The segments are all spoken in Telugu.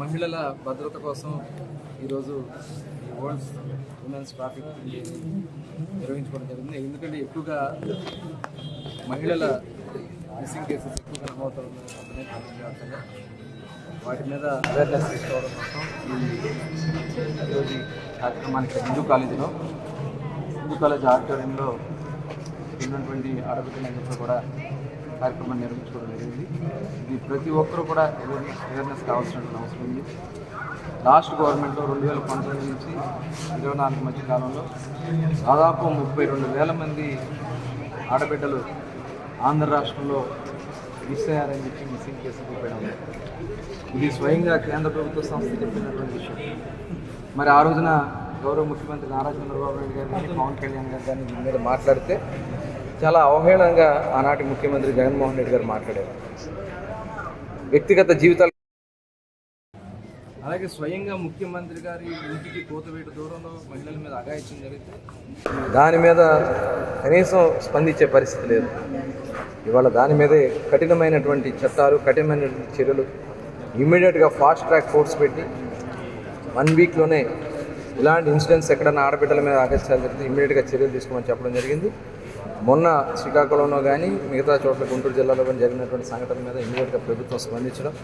మహిళల భద్రత కోసం ఈరోజు ఈ వరల్డ్ ఉమెన్స్ ట్రాఫిక్ నిర్వహించుకోవడం జరిగింది. ఎందుకంటే ఎక్కువగా మహిళల మిస్సింగ్ కేసెస్ ఎక్కువగా నమోదవుతున్నాయి ప్రపంచవ్యాప్తంగా వాటి మీద అవేర్నెస్ తీసుకోవడం కోసం ఈరోజు ఈ కార్యక్రమానికి హిందూ కాలేజీలో హిందూ కాలేజ్ ఆడిటోరియంలో ఉన్నటువంటి ఆడబిడ్డలందరితో కూడా కార్యక్రమాన్ని నిర్వహించుకోవడం జరిగింది. ఇది ప్రతి ఒక్కరూ కూడా అవేర్నెస్ అవేర్నెస్ కావాల్సినటువంటి అవసరం ఉంది. లాస్ట్ గవర్నమెంట్లో రెండు వేల పంతొమ్మిది నుంచి ఇరవై నాలుగు మధ్య కాలంలో దాదాపు ముప్పై రెండు వేల మంది ఆడబిడ్డలు ఆంధ్ర రాష్ట్రంలో మిస్ అయ్యారని చెప్పి మిస్సింగ్ కేసులు చూపడం. ఇది స్వయంగా కేంద్ర ప్రభుత్వ సంస్థ చెప్పినటువంటి విషయం. మరి ఆ రోజున గౌరవ ముఖ్యమంత్రి నారా చంద్రబాబు నాయుడు గారు కానీ పవన్ కళ్యాణ్ గారు కానీ దీని మీద మాట్లాడితే చాలా అవహేళనగా ఆనాటి ముఖ్యమంత్రి జగన్మోహన్ రెడ్డి గారు మాట్లాడారు. వ్యక్తిగత జీవితాలు అలాగే స్వయంగా ముఖ్యమంత్రి గారి ఇంటికి కోతవేటు దూరంలో మహిళల మీద అఘాయిత్యం జరిగితే? దాని మీద కనీసం స్పందించే పరిస్థితి లేదు. ఇవాళ దాని మీదే కఠినమైనటువంటి చట్టాలు కఠినమైనటువంటి చర్యలు ఇమ్మీడియట్గా ఫాస్ట్ ట్రాక్ కోర్ట్స్ పెట్టి వన్ వీక్లోనే ఇలాంటి ఇన్సిడెంట్స్ ఎక్కడైనా ఆడబిడ్డల మీద అగత్యాలు జరిగితే ఇమ్మీడియట్గా చర్యలు తీసుకోమని చెప్పడం జరిగింది. మొన్న శ్రీకాకుళంలో కానీ మిగతా చోట్ల గుంటూరు జిల్లాలో కానీ జరిగినటువంటి సంఘటన మీద ఇమీడియట్గా ప్రభుత్వం స్పందించడం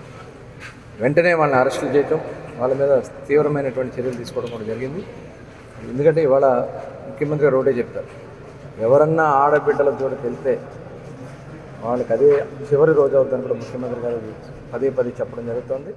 వెంటనే వాళ్ళని అరెస్టులు చేయటం వాళ్ళ మీద తీవ్రమైనటువంటి చర్యలు తీసుకోవడం కూడా జరిగింది. ఎందుకంటే ఇవాళ ముఖ్యమంత్రి గారు ఒకటే చెప్తారు ఎవరన్నా ఆడబిడ్డల జోడికి వెళ్తే వాళ్ళకి అదే చివరి రోజు అవుతుందని కూడా ముఖ్యమంత్రి గారు పదే పదే చెప్పడం జరుగుతుంది.